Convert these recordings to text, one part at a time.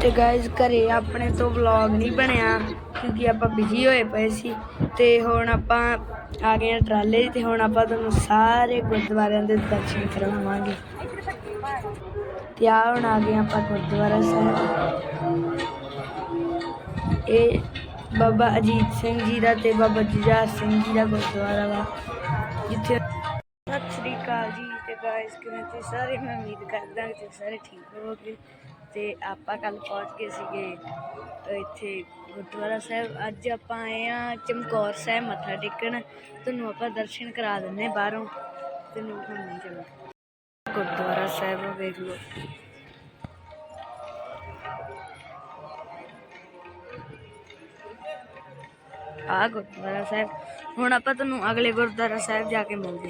ਤੇ ਗਾਇਜ਼ ਘਰੇ ਆਪਣੇ ਤੋਂ ਵਲੌਗ ਨਹੀਂ ਬਣਿਆ, ਕਿਉਂਕਿ ਆਪਾਂ ਬਿਜ਼ੀ ਹੋਏ ਪਏ ਸੀ ਤੇ ਹੁਣ ਆਪਾਂ ਆ ਗਏ ਹਾਂ ਟਰਾਲੇ ਤੇ ਹੁਣ ਆਪਾਂ ਤੁਹਾਨੂੰ ਸਾਰੇ ਗੁਰਦੁਆਰਿਆਂ ਦੇ ਦਰਸ਼ਨ ਕਰਵਾਵਾਂਗੇ ਤੇ ਆ ਹੁਣ ਆ ਗਏ ਆਪਾਂ ਗੁਰਦੁਆਰਾ ਸਾਹਿਬ। ਇਹ ਬਾਬਾ ਅਜੀਤ ਸਿੰਘ ਜੀ ਦਾ ਤੇ ਬਾਬਾ ਜੁਝਾਰ ਸਿੰਘ ਜੀ ਦਾ ਗੁਰਦੁਆਰਾ ਵਾ, ਜਿੱਥੇ ਸਤਿ ਸ੍ਰੀ ਅਕਾਲ ਜੀ। ਤੇ ਗਾਇਸ ਕਿਵੇਂ ਤੁਸੀਂ ਸਾਰੇ? ਮੈਂ ਉਮੀਦ ਕਰਦਾ ਕਿ ਤੁਸੀਂ ਸਾਰੇ ਠੀਕ ਹੋਵੋਗੇ। ਤੇ ਆਪਾਂ ਕੱਲ ਪਹੁੰਚ ਗਏ ਸੀਗੇ ਇੱਥੇ ਗੁਰਦੁਆਰਾ ਸਾਹਿਬ। ਅੱਜ ਆਪਾਂ ਆਏ ਆ ਚਮਕੌਰ ਸਾਹਿਬ ਮੱਥਾ ਟੇਕਣ। ਤੁਹਾਨੂੰ ਆਪਾਂ ਦਰਸ਼ਨ ਕਰਾ ਦਿੰਨੇ ਬਾਹਰੋਂ। ਤੈਨੂੰ ਦਿਖਾਉਂਦੇ ਚਲੋ। ਗੁਰਦੁਆਰਾ ਸਾਹਿਬ, ਵੇਖ ਲਓ। ਆ ਗੁਰਦੁਆਰਾ ਸਾਹਿਬ। ਹੁਣ ਆਪਾਂ ਤੁਹਾਨੂੰ ਅਗਲੇ ਗੁਰਦੁਆਰਾ ਸਾਹਿਬ ਜਾ ਕੇ ਮਿਲਦੇ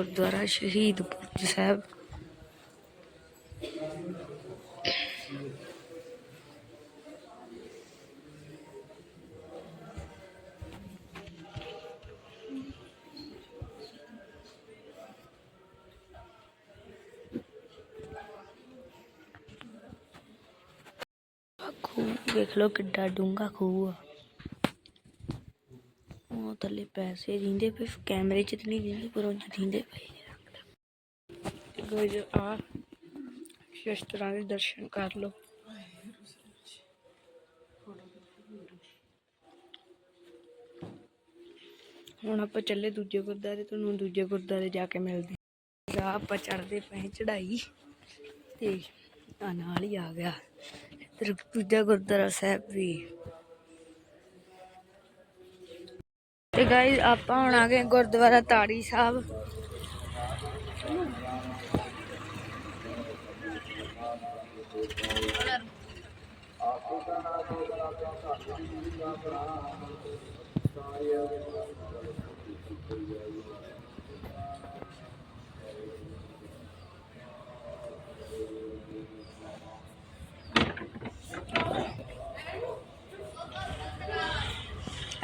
ਗੁਰਦੁਆਰਾ ਸ਼ਹੀਦ ਬੁਰਜ ਸਾਹਿਬ। ਖੂਹ ਦੇਖ ਲਓ ਕਿੱਡਾ ਡੂੰਘਾ ਖੂਹ ਆ। ਥੱਲੇ ਪੈਸੇ ਦਿੰਦੇ ਪਏ ਕੈਮਰੇ 'ਚ ਨਹੀਂ ਦਿੰਦੇ, ਪਰ ਉਹ ਦਿੰਦੇ ਪਏ ਤੇ ਆ ਸ਼ਸਤਰਾਂ ਦੇ ਦਰਸ਼ਨ ਕਰ ਲਓ। ਹੁਣ ਆਪਾਂ ਚੱਲੇ ਦੂਜੇ ਗੁਰਦਾਰੇ ਤੁਹਾਨੂੰ ਦੂਜੇ ਗੁਰਦਾਰੇ ਜਾ ਕੇ ਮਿਲਦੇ ਆ ਆਪਾਂ ਚੜਦੇ ਪਏ ਚੜਾਈ ਤੇ ਆ ਨਾਲ ਹੀ ਆ ਗਿਆ ਇੱਧਰ ਦੂਜਾ ਗੁਰਦਾਰਾ ਸਾਹਿਬ ਵੀ। ਤੇ ਗਾਇਸ ਆਪਾਂ ਹੁਣ ਆ ਗਏ ਗੁਰਦੁਆਰਾ ਤਾੜੀ ਸਾਹਿਬ।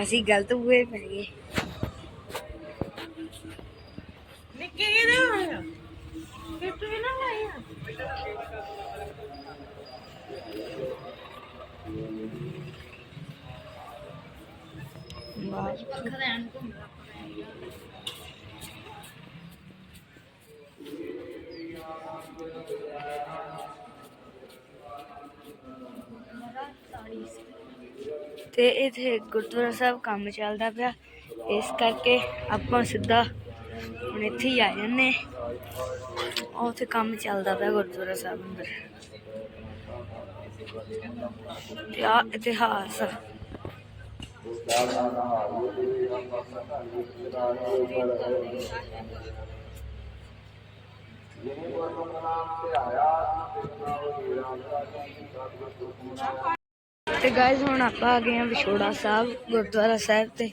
ਅਸੀਂ ਗਲਤ ਹੋਏ ਪੈ ਗਏ। ਨਿੱਕੇ ਕਿਹਦੇ ਹੋਏ ਆ। ਫਿਰ ਤੂੰ ਵੀ ਨਾ ਲਾਈ ਆ। ਬਾਹਰ। ਪੱਖਾ ਲੈਣ ਘੁੰਮਦਾ। ਤੇ ਇਥੇ ਗੁਰਦੁਆਰਾ ਸਾਹਿਬ ਕੰਮ ਚੱਲਦਾ ਪਿਆ। ਇਸ ਕਰਕੇ ਆਪਾਂ ਸਿੱਧਾ ਹੁਣ ਇੱਥੇ ਹੀ ਆ ਜੰਨੇ ਉੱਥੇ ਕੰਮ ਚੱਲਦਾ ਪਿਆ ਗੁਰਦੁਆਰਾ ਸਾਹਿਬ ਅੰਦਰ। ਤੇ ਆ ਇਤਿਹਾਸ। ਆ ਤੇ ਗਾਇਜ਼ ਹੁਣ ਆਪਾਂ ਆ ਗਏ ਹਾਂ ਵਿਛੋੜਾ ਸਾਹਿਬ, ਗੁਰਦੁਆਰਾ ਸਾਹਿਬ ਤੇ।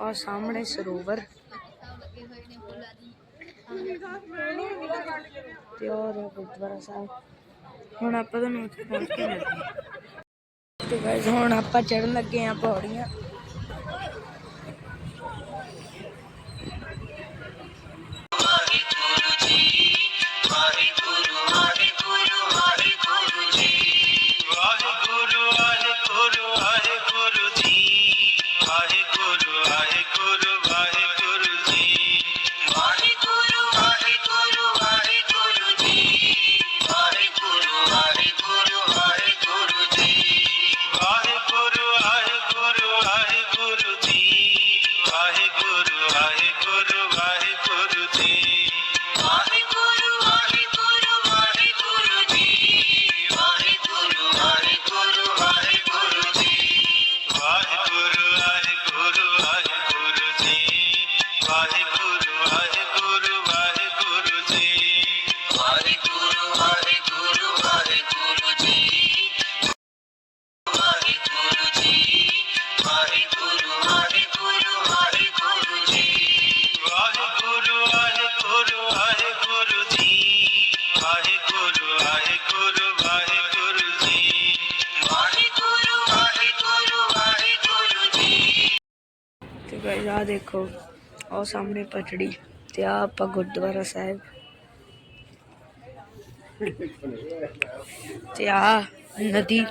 ਔਰ ਸਾਹਮਣੇ ਸਰੋਵਰ। ਤੇ ਔਰ ਗੁਰਦੁਆਰਾ ਸਾਹਿਬ। ਹੁਣ ਆਪਾਂ ਤੁਹਾਨੂੰ ਉੱਥੇ ਪਹੁੰਚ ਕੇ ਮਿਲਦੇ ਤੇ ਗਾਇਜ਼ ਹੁਣ ਆਪਾਂ ਚੜਨ ਲੱਗੇ ਆ ਪੌੜੀਆਂ। ਵਾਹਿਗੁਰੂ ਜੀ ਵਾਹਿਗੁਰੂ ਦੇਖੋ ਉਹ ਸਾਹਮਣੇ ਪਟੜੀ ਤੇ ਆ ਆਪਾਂ ਗੁਰਦੁਆਰਾ ਸਾਹਿਬ। ਤੇ ਆ ਨਦੀ।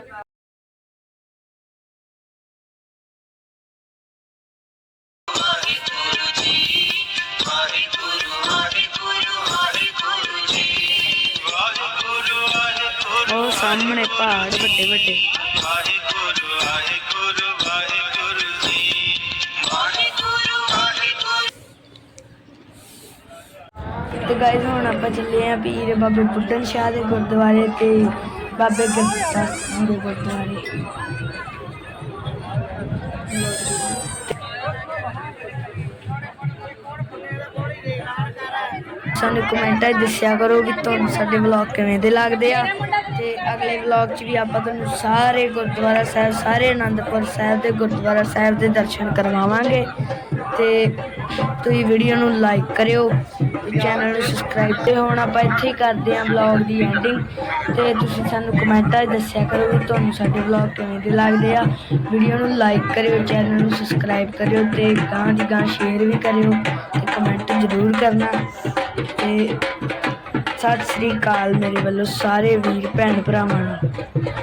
ਉਹ ਸਾਹਮਣੇ ਪਹਾੜ ਵੱਡੇ ਵੱਡੇ ਵਾਹਿਗੁਰੂ ਵਾਹਿਗੁਰੂ ਤੇ ਗਾਇਜ਼ ਹੁਣ ਆਪਾਂ ਚੱਲੇ ਆ ਪੀਰ ਬਾਬੇ ਬੁੱਢਨ ਸ਼ਾਹ ਦੇ ਗੁਰਦੁਆਰੇ ਤੇ ਬਾਬੇ ਗੁਰਦਾਸ ਦੇ ਗੁਰਦੁਆਰੇ। ਸਾਨੂੰ ਕਮੈਂਟਾਂ 'ਚ ਦੱਸਿਆ ਕਰੋ ਕਿ ਤੁਹਾਨੂੰ ਸਾਡੇ ਵਲੌਗ ਕਿਵੇਂ ਦੇ ਲੱਗਦੇ ਆ। ਅਗਲੇ ਵਲੌਗ 'ਚ ਵੀ ਆਪਾਂ ਤੁਹਾਨੂੰ ਸਾਰੇ ਗੁਰਦੁਆਰਾ ਸਾਹਿਬ, ਸਾਰੇ ਆਨੰਦਪੁਰ ਸਾਹਿਬ ਦੇ ਗੁਰਦੁਆਰਾ ਸਾਹਿਬ ਦੇ ਦਰਸ਼ਨ ਕਰਵਾਵਾਂਗੇ। ਤੇ ਤੁਸੀਂ ਵੀਡੀਓ ਨੂੰ ਲਾਈਕ ਕਰਿਓ ਤੇ ਚੈਨਲ ਨੂੰ ਸਬਸਕ੍ਰਾਈਬ ਤੇ ਹੁਣ ਆਪਾਂ ਇੱਥੇ ਹੀ ਕਰਦੇ ਹਾਂ ਵਲੌਗ ਦੀ ਐਂਡਿੰਗ ਤੇ ਤੁਸੀਂ ਸਾਨੂੰ ਕਮੈਂਟਾਂ 'ਚ ਦੱਸਿਆ ਕਰੋ ਵੀ ਤੁਹਾਨੂੰ ਸਾਡੇ ਵਲੌਗ ਕਿਵੇਂ ਦੇ ਲੱਗਦੇ ਆ। ਵੀਡੀਓ ਨੂੰ ਲਾਈਕ ਕਰਿਓ ਚੈਨਲ ਨੂੰ ਸਬਸਕ੍ਰਾਈਬ ਕਰਿਓ ਤੇ ਗਾਂ ਦੀ ਗਾਂ ਸ਼ੇਅਰ ਵੀ ਕਰਿਓ ਤੇ ਕਮੈਂਟ ਜ਼ਰੂਰ ਕਰਨਾ। ਤੇ ਸਤਿ ਸ੍ਰੀ ਅਕਾਲ ਮੇਰੇ ਵੱਲੋਂ ਸਾਰੇ ਵੀਰ ਭੈਣ ਭਰਾਵਾਂ ਨੂੰ।